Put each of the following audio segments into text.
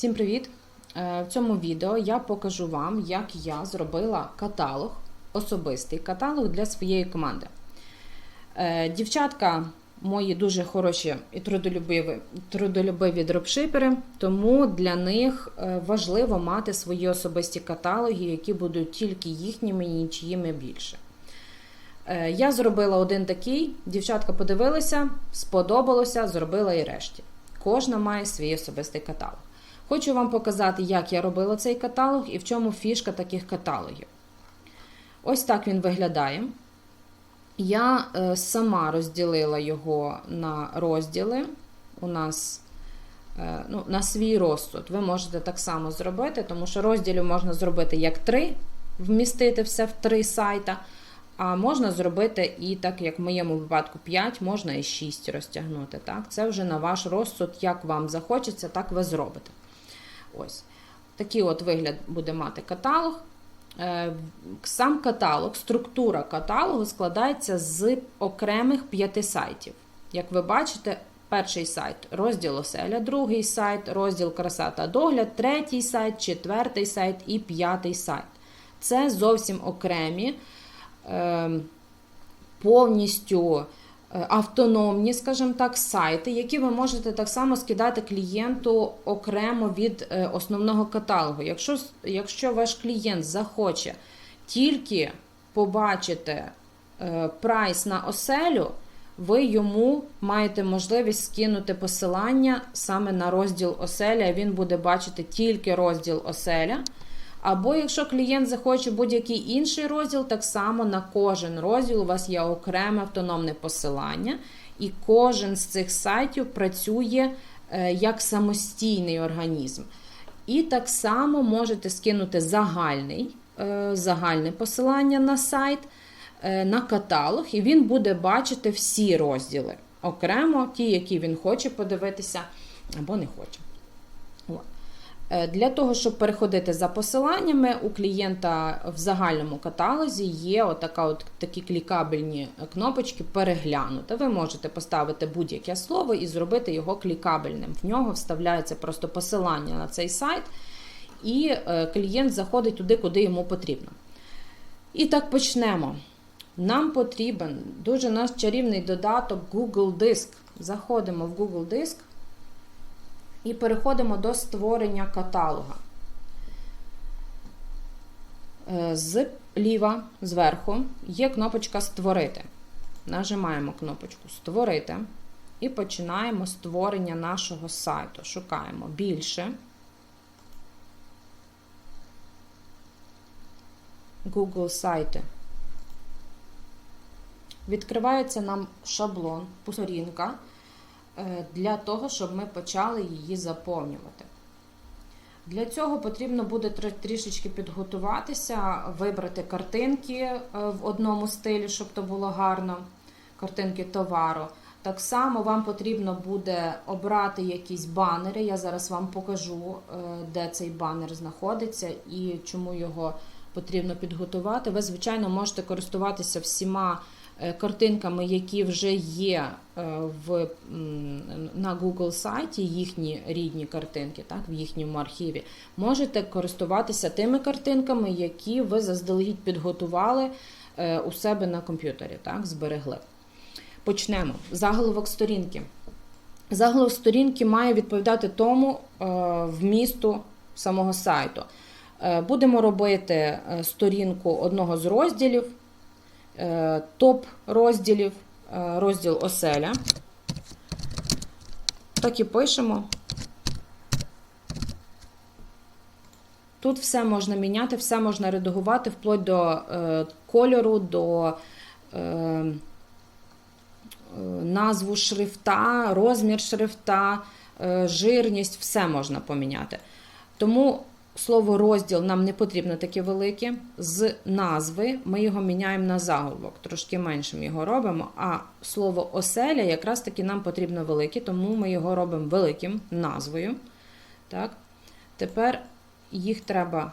Всім привіт! Е, В цьому відео я покажу вам, як я зробила каталог, особистий каталог для своєї команди. Е, Дівчатка мої дуже хороші і трудолюбиві, трудолюбиві дропшипери, тому для них е, важливо мати свої особисті каталоги, які будуть тільки їхніми і нічиїми більше. Я зробила один такий, дівчатка подивилися, сподобалося, зробила і решті. Кожна має свій особистий каталог. Хочу вам показати, як я робила цей каталог і в чому фішка таких каталогів. Ось так він виглядає. Я е, сама розділила його на розділи. У нас е, ну, на свій розсуд. Ви можете так само зробити, тому що розділів можна зробити як три, вмістити все в три сайта. А можна зробити і так, як в моєму випадку 5, можна і 6 розтягнути. Так? Це вже на ваш розсуд, як вам захочеться, так ви зробите. Ось. Такий от вигляд буде мати каталог. Е, Сам каталог, структура каталогу складається з окремих п'яти сайтів. Як ви бачите, перший сайт розділ оселя, другий сайт, розділ краса та догляд, третій сайт, четвертий сайт і п'ятий сайт. Це зовсім окремі, е, повністю автономні, скажімо так, сайти, які ви можете так само скидати клієнту окремо від е, основного каталогу. Якщо, якщо ваш клієнт захоче тільки побачити е, прайс на оселю, ви йому маєте можливість скинути посилання саме на розділ оселя, він буде бачити тільки розділ оселя. Або якщо клієнт захоче будь-який інший розділ, так само на кожен розділ у вас є окреме автономне посилання, і кожен з цих сайтів працює е, як самостійний організм. І так само можете скинути загальний, е, загальне посилання на сайт, е, на каталог, і він буде бачити всі розділи окремо, ті, які він хоче подивитися або не хоче. Е, Для того, щоб переходити за посиланнями, у клієнта в загальному каталозі є отака от такі клікабельні кнопочки переглянути. Ви можете поставити будь-яке слово і зробити його клікабельним. В нього вставляється просто посилання на цей сайт, і е, клієнт заходить туди, куди йому потрібно. І так почнемо. Нам потрібен дуже наш чарівний додаток Google Диск. Заходимо в Google Диск. І переходимо до створення каталога. Е, Зліва, зверху, є кнопочка Створити. Нажимаємо кнопочку Створити і починаємо створення нашого сайту. Шукаємо більше. Google сайти. Відкривається нам шаблон, сторінка для того, щоб ми почали її заповнювати. Для цього потрібно буде трішечки підготуватися, вибрати картинки в одному стилі, щоб то було гарно, картинки товару. Так само вам потрібно буде обрати якісь банери. Я зараз вам покажу, де цей банер знаходиться і чому його потрібно підготувати. Ви, звичайно, можете користуватися всіма картинками, які вже є в, на Google сайті, їхні рідні картинки, так, в їхньому архіві, можете користуватися тими картинками, які ви заздалегідь підготували у себе на комп'ютері, так, зберегли. Почнемо. Заголовок сторінки. Заголовок сторінки має відповідати тому вмісту самого сайту. Будемо робити сторінку одного з розділів. Топ розділів, розділ оселя. Так і пишемо. Тут все можна міняти, все можна редагувати вплоть до е, кольору, до е, назву шрифта, розмір шрифта, е, жирність, все можна поміняти. Тому Слово розділ нам не потрібно таке велике. З назви ми його міняємо на заголовок, трошки меншим його робимо. А слово оселя якраз таки нам потрібно велике, тому ми його робимо великим назвою. Так. Тепер їх треба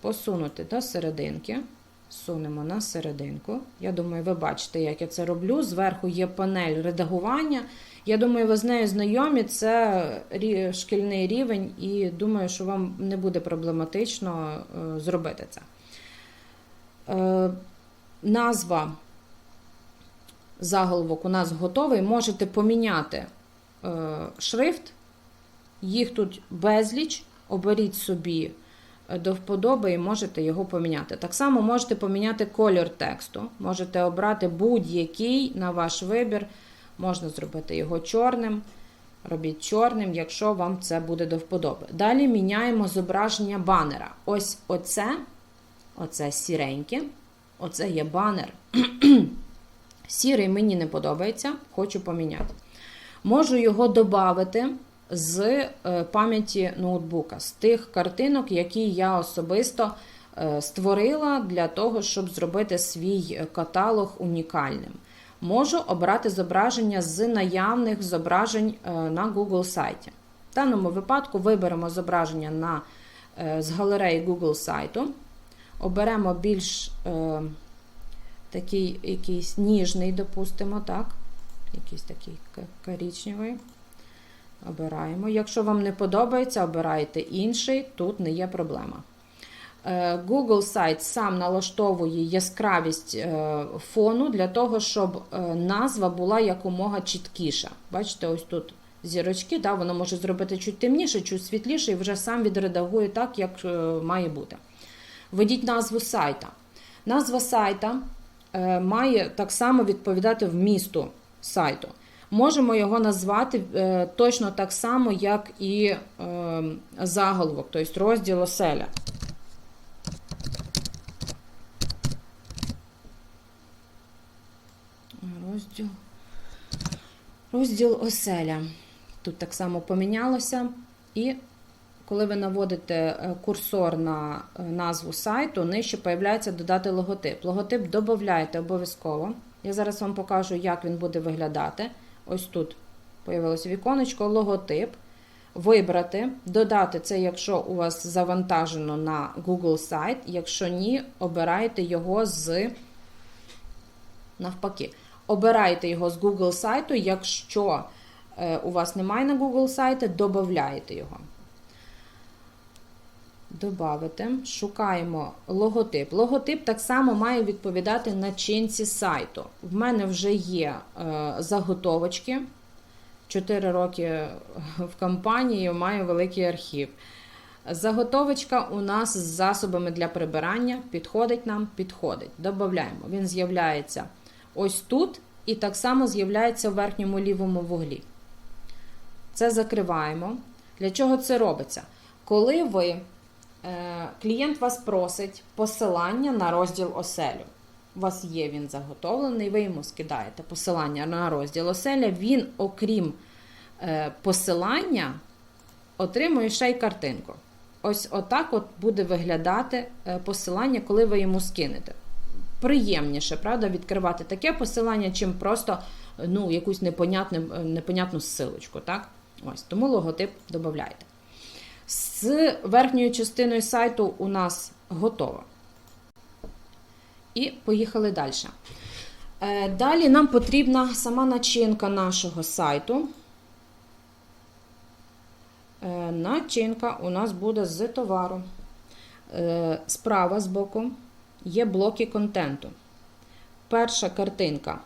посунути до серединки. сунемо на серединку. Я думаю, ви бачите, як я це роблю. Зверху є панель редагування. Я думаю, ви з нею знайомі. Це шкільний рівень, і думаю, що вам не буде проблематично е, зробити це. Е, Назва заголовок у нас готовий. Можете поміняти е, шрифт. Їх тут безліч. Оберіть собі до вподоби і можете його поміняти. Так само можете поміняти колір тексту. Можете обрати будь-який на ваш вибір. Можна зробити його чорним. Робіть чорним, якщо вам це буде до вподоби. Далі міняємо зображення банера. Ось оце, оце сіреньке, оце є банер. Сірий мені не подобається, хочу поміняти. Можу його додати з е, пам'яті ноутбука, з тих картинок, які я особисто е, створила для того, щоб зробити свій каталог унікальним. Можу обрати зображення з наявних зображень е, на Google сайті. В даному випадку виберемо зображення на, е, з галереї Google сайту, оберемо більш е, такий якийсь ніжний, допустимо, так? Якийсь такий к- коричневий. Обираємо. Якщо вам не подобається, обирайте інший, тут не є проблема. Е, Google сайт сам налаштовує яскравість е, фону для того, щоб е, назва була якомога чіткіша. Бачите, ось тут зірочки, да, воно може зробити чуть темніше, чуть світліше, і вже сам відредагує так, як має бути. Введіть назву сайта. Назва сайта має так само відповідати вмісту сайту. Можемо його назвати точно так само, як і заголовок, тобто розділ оселя. Розділ. Розділ оселя. Тут так само помінялося. І коли ви наводите е, курсор на е, назву сайту, нижче появляється додати логотип. Логотип додаєте обов'язково. Я зараз вам покажу, як він буде виглядати. Ось тут появилося віконечко, логотип. Вибрати, додати це, якщо у вас завантажено на Google сайт. Якщо ні, обирайте його з навпаки. Обирайте його з Google сайту. Якщо е, у вас немає на Google сайті, додаєте його. Добавити, шукаємо логотип. Логотип так само має відповідати начинці сайту. В мене вже є е, заготовочки. 4 роки в компанії маю великий архів. Заготовочка у нас з засобами для прибирання підходить нам, підходить. Додаємо. Він з'являється ось тут, і так само з'являється в верхньому лівому вуглі. Це закриваємо. Для чого це робиться? Коли ви, е, клієнт вас просить посилання на розділ оселю. У вас є він заготовлений, ви йому скидаєте посилання на розділ оселя. Він, окрім е, посилання, отримує ще й картинку. Ось отак от буде виглядати е, посилання, коли ви йому скинете. Приємніше, правда, відкривати таке посилання, чим просто ну, якусь непонятну, непонятну ссилочку. Так? Ось, тому логотип додайте. З верхньою частиною сайту у нас готово. І поїхали далі. Е, Далі нам потрібна сама начинка нашого сайту. Е, Начинка у нас буде з товару. Е, Справа з боку є блоки контенту. Перша картинка,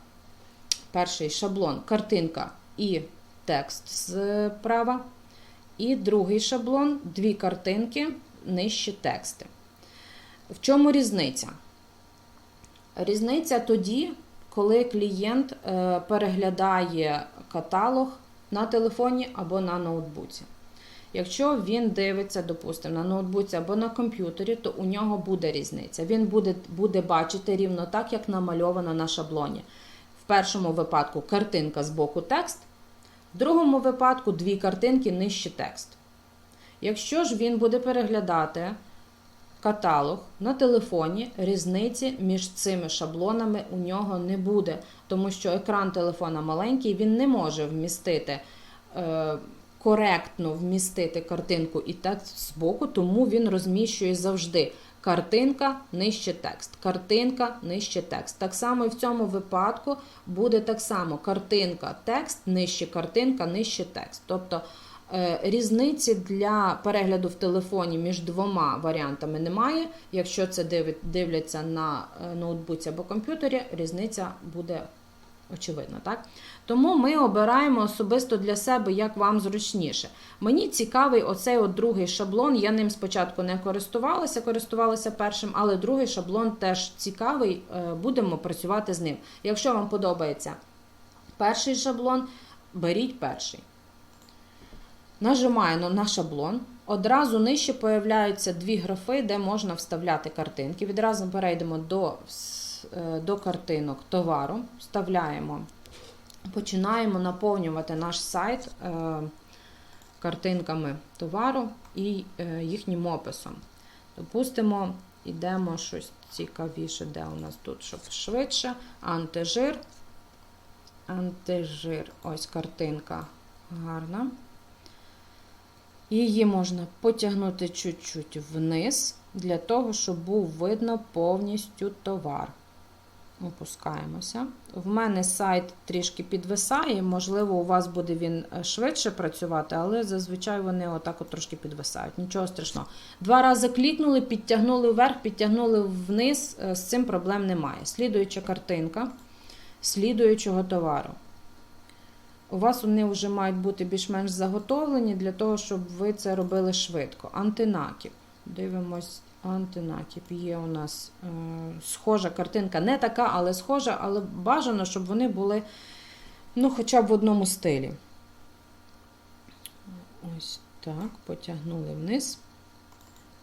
перший шаблон, картинка і текст справа. І другий шаблон дві картинки, нижче тексти. В чому різниця? Різниця тоді, коли клієнт е, переглядає каталог на телефоні або на ноутбуці. Якщо він дивиться, допустимо, на ноутбуці або на комп'ютері, то у нього буде різниця. Він буде, буде бачити рівно так, як намальовано на шаблоні. В першому випадку картинка з боку текст, в другому випадку дві картинки нижче текст. Якщо ж він буде переглядати каталог на телефоні, різниці між цими шаблонами у нього не буде, тому що екран телефона маленький, він не може вмістити е, коректно вмістити картинку і текст збоку, тому він розміщує завжди картинка нижче текст, картинка нижче текст. Так само і в цьому випадку буде так само картинка, текст, нижче картинка, нижче текст. Тобто е, різниці для перегляду в телефоні між двома варіантами немає. Якщо це дивляться на е, ноутбуці або комп'ютері, різниця буде очевидна. Так? Тому ми обираємо особисто для себе, як вам зручніше. Мені цікавий оцей от другий шаблон. Я ним спочатку не користувалася, користувалася першим, але другий шаблон теж цікавий. е, Будемо працювати з ним. Якщо вам подобається перший шаблон, беріть перший. Нажимаю на- шаблон. Одразу нижче появляються дві графи, де можна вставляти картинки. Відразу перейдемо до, до картинок товару, вставляємо, починаємо наповнювати наш сайт е, картинками товару і е, їхнім описом. Допустимо, йдемо щось цікавіше, де у нас тут, щоб швидше. Антижир. Антижир. Ось картинка гарна. Її можна потягнути чуть-чуть вниз, для того, щоб був видно повністю товар. Опускаємося. В мене сайт трішки підвисає, можливо, у вас буде він е, швидше працювати, але зазвичай вони отак от трошки підвисають. Нічого страшного. Два рази клікнули, підтягнули вверх, підтягнули вниз, е, з цим проблем немає. Слідуюча картинка слідуючого товару. У вас вони вже мають бути більш-менш заготовлені для того, щоб ви це робили швидко. Антинакіп. Дивимось, антинакіп. Є у нас е, схожа картинка, не така, але схожа, але бажано, щоб вони були ну, хоча б в одному стилі. Ось так, потягнули вниз.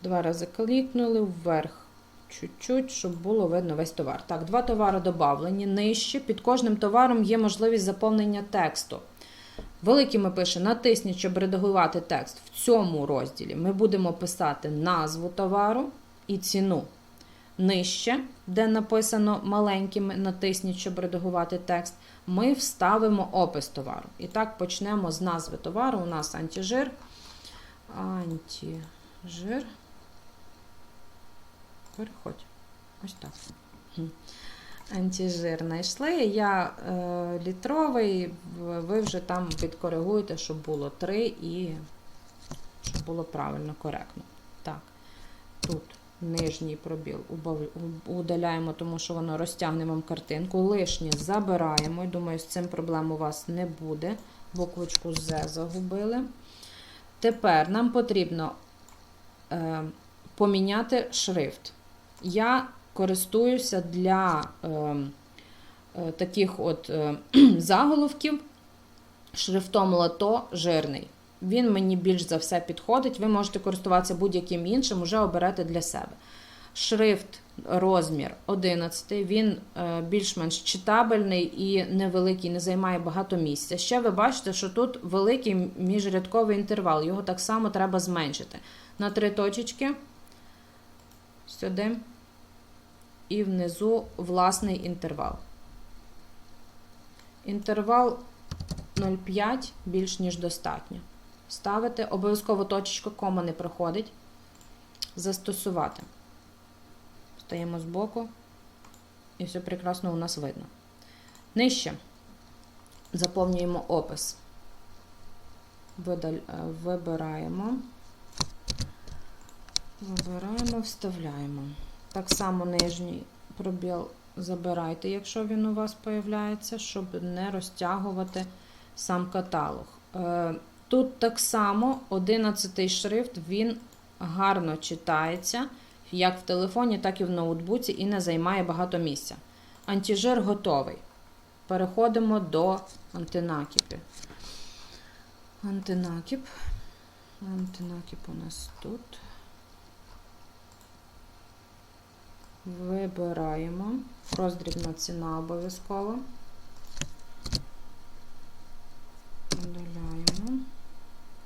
Два рази клікнули вверх. Чуть-чуть, щоб було видно весь товар. Так, два товари додавлені. Нижче. Під кожним товаром є можливість заповнення тексту. Великий ми пише, натисніть, щоб редагувати текст. В цьому розділі ми будемо писати назву товару і ціну. Нижче, де написано маленькими, натисніть, щоб редагувати текст, ми вставимо опис товару. І так почнемо з назви товару. У нас антижир. Антижир. Переходь. Ось так. Антижир знайшли. Я е, літровий, ви вже там підкоригуєте, щоб було 3 і щоб було правильно, коректно. Так, тут нижній пробіл удаляємо, тому що воно розтягне вам картинку. Лишнє забираємо. Думаю, з цим проблем у вас не буде. Буквочку З загубили. Тепер нам потрібно е, поміняти шрифт. Я користуюся для е, е, таких от е, заголовків шрифтом лато жирний. Він мені більш за все підходить. Ви можете користуватися будь-яким іншим, уже оберете для себе. Шрифт, розмір 11, він е, більш-менш читабельний і невеликий, не займає багато місця. Ще ви бачите, що тут великий міжрядковий інтервал, його так само треба зменшити. На три точечки сюди і внизу власний інтервал. Інтервал 0,5 більш ніж достатньо. Ставити, обов'язково точечка кома не проходить. Застосувати. Стаємо збоку. І все прекрасно у нас видно. Нижче заповнюємо опис. Е, вибираємо. Вибираємо, вставляємо. Так само нижній пробіл забирайте, якщо він у вас появляється, щоб не розтягувати сам каталог. Е, Тут так само 11 шрифт, він гарно читається, як в телефоні, так і в ноутбуці, і не займає багато місця. Антижир готовий. Переходимо до антинакіпів. Антинакіп. Антинакіп у нас тут. Вибираємо. Роздрібна ціна обов'язково. Удаляємо.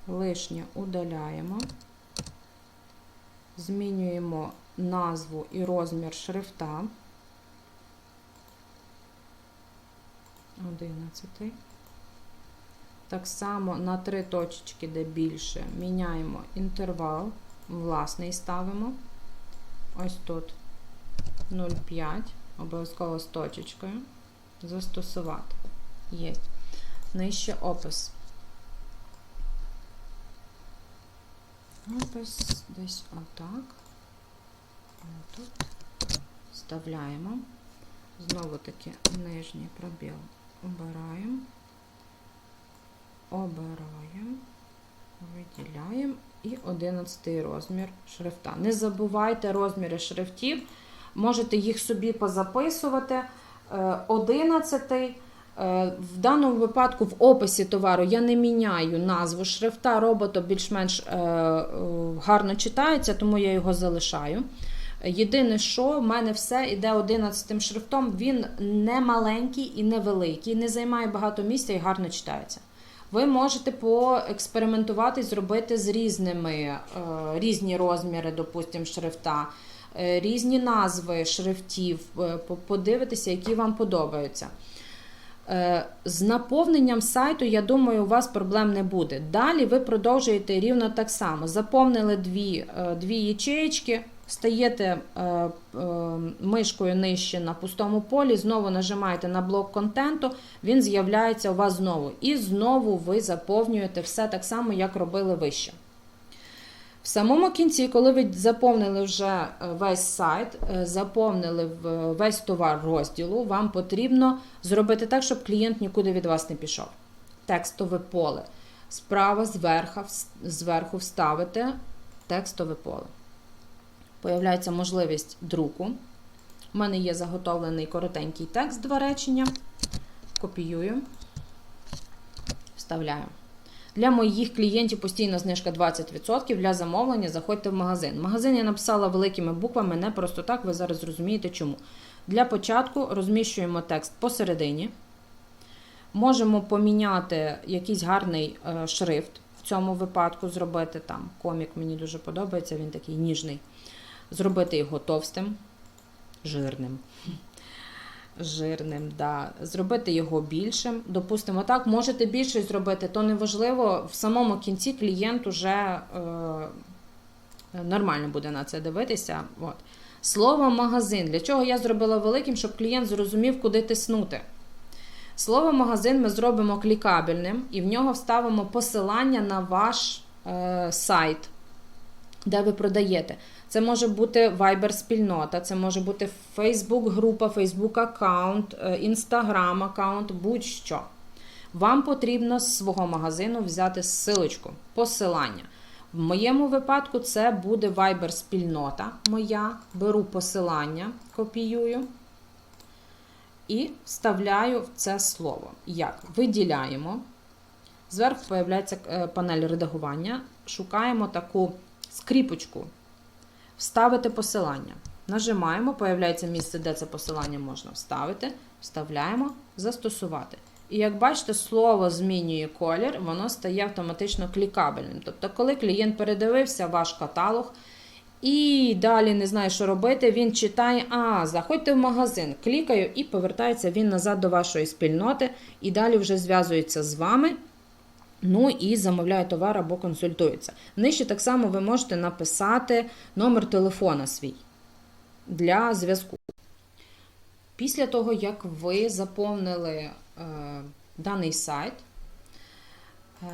Лишнє удаляємо. Змінюємо назву і розмір шрифта. 11. Так само на три точечки, де більше, міняємо інтервал, власний ставимо. Ось тут 0,5, обов'язково з точечкою. Застосувати. Є. Нижче опис. Опис десь отак. Тут вставляємо. Знову таки нижній пробіл обираємо. Обираємо, виділяємо і 11 розмір шрифта. Не забувайте розміри шрифтів, можете їх собі позаписувати. Е, 11 е, в даному випадку в описі товару я не міняю назву шрифта, робото більш-менш е, е, гарно читається, тому я його залишаю. Єдине, що в мене все йде 11 шрифтом, він не маленький і не великий, не займає багато місця і гарно читається. Ви можете поекспериментувати, зробити з різними е, різні розміри, допустимо, шрифта, е, різні назви шрифтів, е, подивитися, які вам подобаються. Е, З наповненням сайту, я думаю, у вас проблем не буде. Далі ви продовжуєте рівно так само. Заповнили дві, е, дві ячеєчки, стаєте е, е, мишкою нижче на пустому полі, знову нажимаєте на блок контенту, він з'являється у вас знову. І знову ви заповнюєте все так само, як робили вище. В самому кінці, коли ви заповнили вже е, весь сайт, е, заповнили весь товар розділу, вам потрібно зробити так, щоб клієнт нікуди від вас не пішов. Текстове поле. Справа зверху, зверху вставите текстове поле. Появляється можливість друку. У мене є заготовлений коротенький текст, два речення. Копіюю, вставляю. Для моїх клієнтів постійна знижка 20%. Для замовлення заходьте в магазин. Магазин я написала великими буквами, не просто так, ви зараз зрозумієте чому. Для початку розміщуємо текст посередині. Можемо поміняти якийсь гарний е, шрифт. В цьому випадку зробити там комік, мені дуже подобається, він такий ніжний. Зробити його товстим, жирним. Жирним, да. Зробити його більшим. Допустимо, так, можете більше зробити, то неважливо. В самому кінці клієнт уже е, нормально буде на це дивитися. От. Слово магазин. Для чого я зробила великим, щоб клієнт зрозумів, куди тиснути. Слово магазин ми зробимо клікабельним і в нього вставимо посилання на ваш е, сайт, де ви продаєте. Це може бути Viber-спільнота, це може бути Facebook-група, Facebook-аккаунт, Instagram-аккаунт, будь-що. Вам потрібно з свого магазину взяти ссылочку, посилання. В моєму випадку це буде Viber-спільнота моя. Беру посилання, копіюю і вставляю в це слово. Як? Виділяємо. Зверху появляється е, панель редагування. Шукаємо таку скріпочку. Вставити посилання. Нажимаємо, появляється місце, де це посилання можна вставити. Вставляємо, застосувати. І як бачите, слово змінює колір, воно стає автоматично клікабельним. Тобто, коли клієнт передивився ваш каталог і далі не знає, що робити, він читає, а, заходьте в магазин, клікаю і повертається він назад до вашої спільноти, і далі вже зв'язується з вами. Ну і замовляє товар або консультується. Нижче так само ви можете написати номер телефона свій для зв'язку. Після того, як ви заповнили е, даний сайт, е,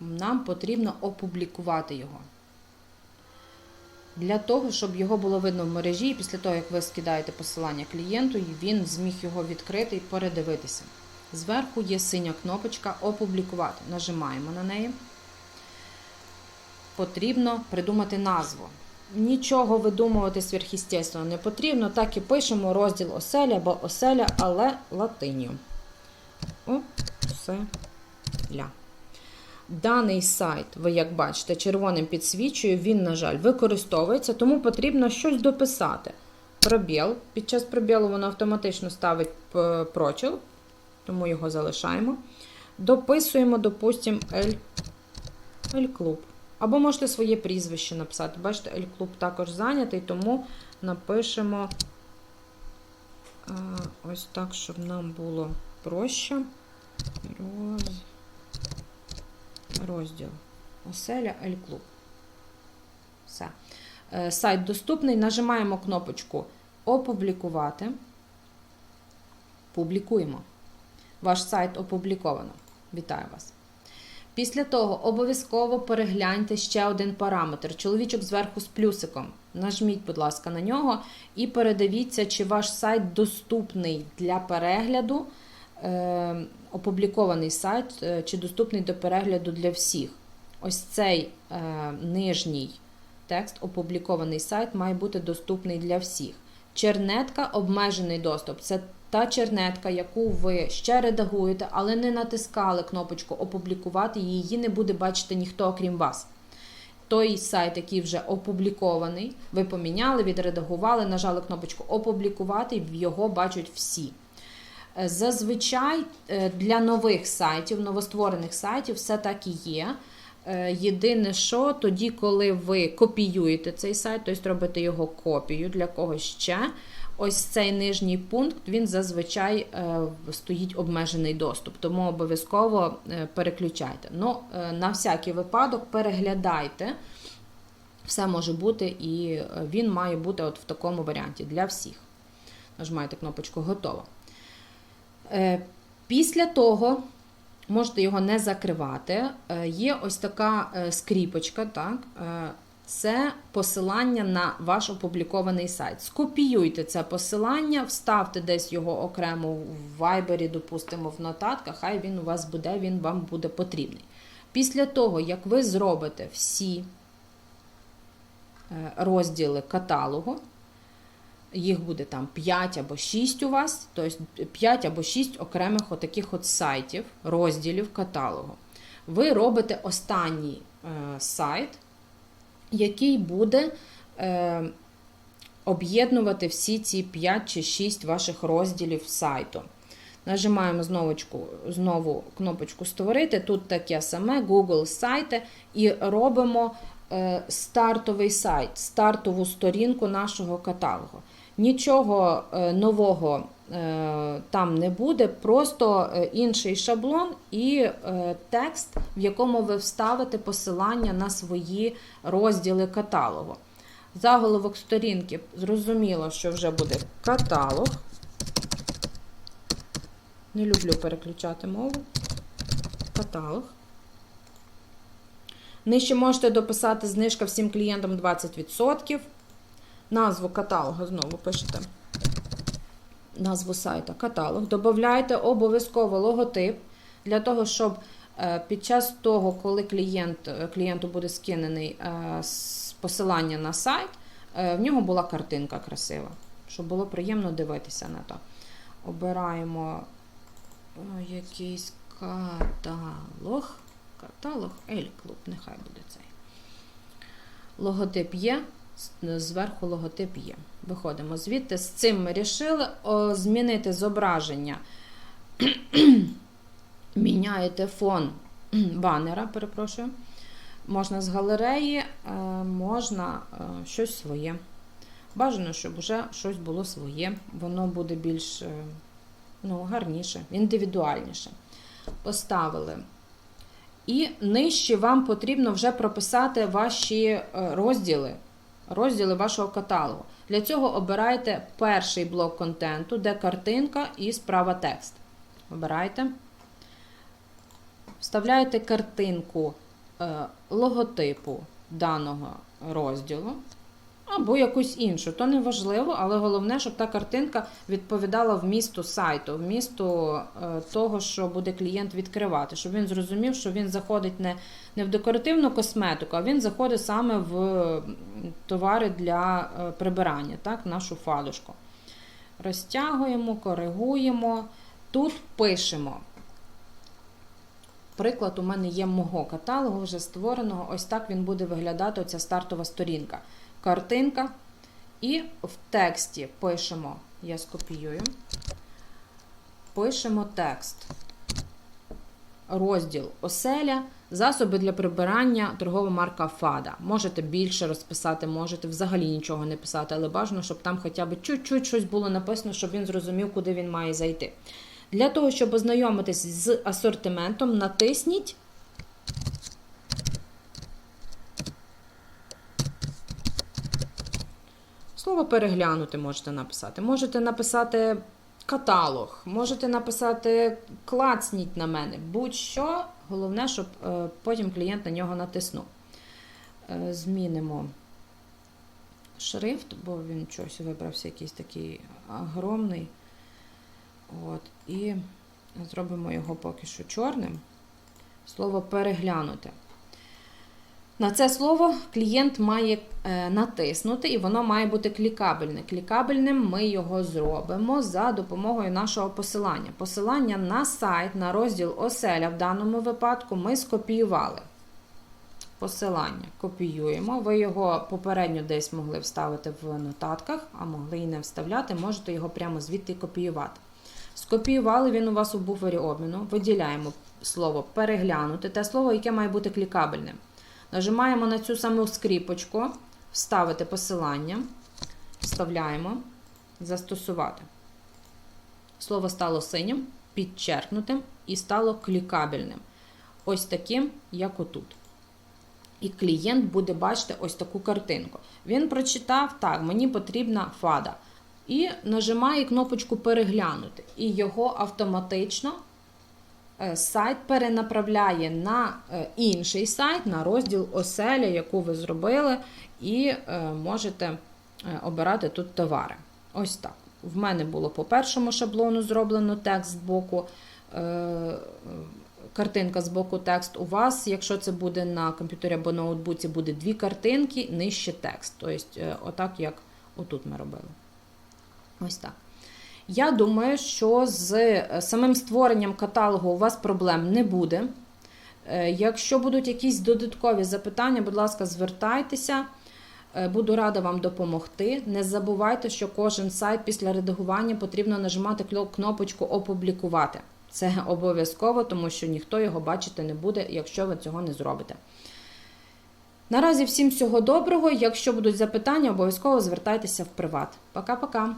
нам потрібно опублікувати його. Для того, щоб його було видно в мережі, і після того, як ви скидаєте посилання клієнту, він зміг його відкрити і передивитися. Зверху є синя кнопочка Опублікувати. Нажимаємо на неї. Потрібно придумати назву. Нічого видумувати сверхъестественного не потрібно. Так і пишемо розділ оселя або оселя, але латиню. Оселя. Даний сайт, ви як бачите, червоним підсвічує, він, на жаль, використовується, тому потрібно щось дописати. Пробіл. Під час пробілу воно автоматично ставить п- прочіл, тому його залишаємо. Дописуємо, допустимо, L, L Club. Або можете своє прізвище написати. Бачите, L Club також зайнятий, тому напишемо ось так, щоб нам було проще. розділ Оселя Ель Клуб. Все. Е, Сайт доступний. Нажимаємо кнопочку Опублікувати. Публікуємо. Ваш сайт опубліковано. Вітаю вас. Після того обов'язково перегляньте ще один параметр. Чоловічок зверху з плюсиком. Нажміть, будь ласка, на нього і передивіться, чи ваш сайт доступний для перегляду. Е, опублікований сайт, е, чи доступний до перегляду для всіх. Ось цей е, нижній текст, опублікований сайт, має бути доступний для всіх. Чернетка обмежений доступ. Це та чернетка, яку ви ще редагуєте, але не натискали кнопочку опублікувати, її не буде бачити ніхто, окрім вас. Той сайт, який вже опублікований, ви поміняли, відредагували, нажали кнопочку опублікувати, його бачать всі. Е, Зазвичай е, для нових сайтів, новостворених сайтів, все так і є. Е, Єдине, що тоді, коли ви копіюєте цей сайт, тобто робите його копію для когось ще, ось цей нижній пункт він зазвичай е, стоїть обмежений доступ, тому обов'язково е, переключайте. Ну, е, на всякий випадок переглядайте. Все може бути, і він має бути от в такому варіанті для всіх. Нажимаєте кнопочку Готово. Після того можете його не закривати. Є ось така скріпочка. Так? Це посилання на ваш опублікований сайт. Скопіюйте це посилання, вставте десь його окремо в Viber, допустимо, в нотатках, хай він у вас буде, він вам буде потрібний. Після того, як ви зробите всі е, розділи каталогу, їх буде там 5 або 6 у вас, тобто 5 або 6 окремих отаких от сайтів, розділів каталогу. Ви робите останній е, сайт, який буде е, об'єднувати всі ці 5 чи 6 ваших розділів сайту. Нажимаємо знову, знову кнопочку Створити. Тут таке саме Google сайти, і робимо е, стартовий сайт, стартову сторінку нашого каталогу. Нічого е, нового там не буде, просто е, інший шаблон і е, текст, в якому ви вставите посилання на свої розділи каталогу. Заголовок сторінки зрозуміло, що вже буде каталог. Не люблю переключати мову. Каталог. Нижче можете дописати знижка всім клієнтам 20%. Назву каталога знову пишете. Назву сайта каталог. Додаєте обов'язково логотип для того, щоб е, під час того, коли клієнт, е, клієнту буде скинений е, посилання на сайт, в нього була картинка красива, щоб було приємно дивитися на то. Обираємо якийсь каталог. Каталог Ель Клуб, нехай буде цей. Логотип є, зверху логотип є. Виходимо звідти. З цим ми рішили змінити зображення. Міняєте фон банера, перепрошую. Можна з галереї, е, можна е, щось своє. Бажано, щоб вже щось було своє. Воно буде більш е, ну, гарніше, індивідуальніше. Поставили. І нижче вам потрібно вже прописати ваші розділи, розділи вашого каталогу. Для цього обирайте перший блок контенту, де картинка і справа текст. Обирайте. Вставляєте картинку логотипу даного розділу. Або якусь іншу, то не важливо, але головне, щоб та картинка відповідала вмісту сайту, вмісту е, того, що буде клієнт відкривати, щоб він зрозумів, що він заходить не не в декоративну косметику, а він заходить саме в товари для е, прибирання, так, нашу фалушку. Розтягуємо, коригуємо. Тут пишемо. Приклад, у мене є мого каталогу, вже створеного. Ось так він буде виглядати оця стартова сторінка картинка. І в тексті пишемо, я скопіюю, пишемо текст. Розділ оселя, засоби для прибирання, торгова марка Фада. Можете більше розписати, можете взагалі нічого не писати, але бажано, щоб там хоча б чуть-чуть щось було написано, щоб він зрозумів, куди він має зайти. Для того, щоб ознайомитись з асортиментом, натисніть Слово переглянути можете написати. Можете написати каталог, можете написати клацніть на мене. Будь-що. Головне, щоб е, потім клієнт на нього натиснув. Е, Змінимо шрифт, бо він щось вибрався якийсь такий огромний. От, і зробимо його поки що чорним. Слово переглянути. На це слово клієнт має е, натиснути, і воно має бути клікабельне. Клікабельним ми його зробимо за допомогою нашого посилання. Посилання на сайт, на розділ оселя в даному випадку ми скопіювали. Посилання копіюємо. Ви його попередньо десь могли вставити в нотатках, а могли і не вставляти. Можете його прямо звідти копіювати. Скопіювали він у вас у буфері обміну. Виділяємо слово переглянути, те слово, яке має бути клікабельним. Нажимаємо на цю саму скріпочку, вставити посилання, вставляємо, застосувати. Слово стало синім, підчеркнутим і стало клікабельним. Ось таким, як отут. І клієнт буде бачити ось таку картинку. Він прочитав, так, мені потрібна фада. І нажимає кнопочку переглянути. І його автоматично сайт перенаправляє на е, інший сайт, на розділ оселя, яку ви зробили, і е, можете е, обирати тут товари. Ось так. В мене було по першому шаблону зроблено текст з боку. е, Картинка з боку текст у вас, якщо це буде на комп'ютері або ноутбуці, буде дві картинки, нижче текст. Тобто, е, отак, як отут ми робили. Ось так. Я думаю, що з е, самим створенням каталогу у вас проблем не буде. Е, Якщо будуть якісь додаткові запитання, будь ласка, звертайтеся. Е, Буду рада вам допомогти. Не забувайте, що кожен сайт після редагування потрібно нажимати кнопочку Опублікувати. Це обов'язково, тому що ніхто його бачити не буде, якщо ви цього не зробите. Наразі всім всього доброго. Якщо будуть запитання, обов'язково звертайтеся в приват. Пока-пока!